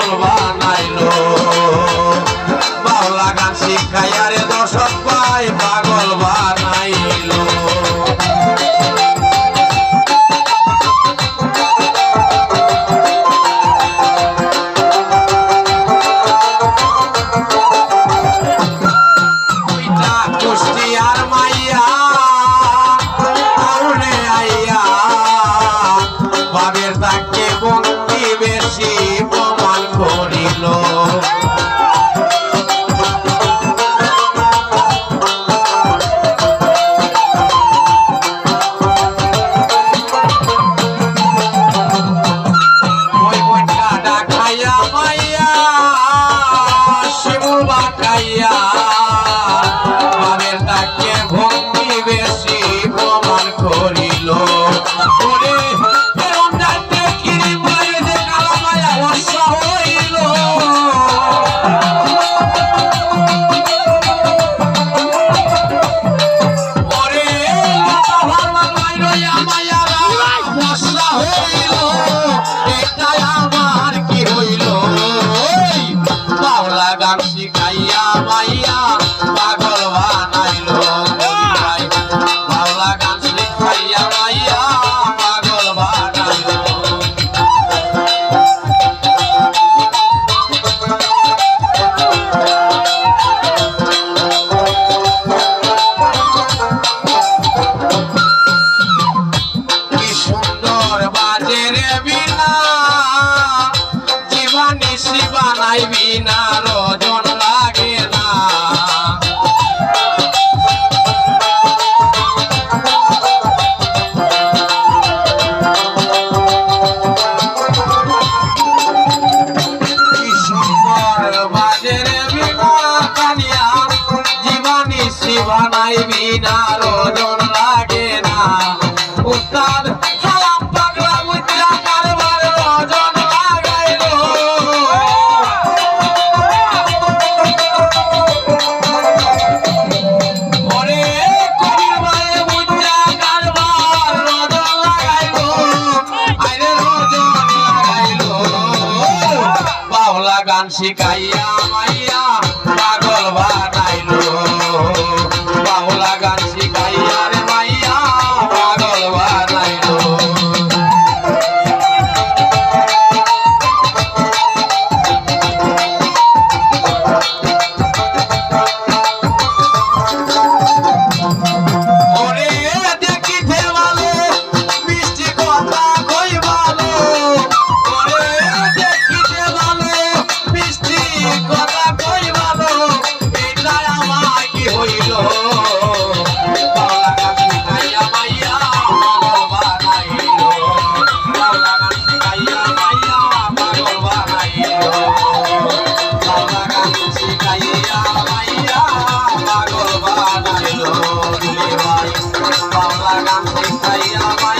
পাগল বানাইলো। বাউলা গান শিখাইয়া রে দর্শক পাই পাগল বানাইলো। ভাবের তাকে বন্দি বেশি। போனே হইল পাইবি না রজন লাগে না। জীবনী শিবানাইবি না রজন লাগে না। গান শিখাইয়া আমায় রাম হরি রাম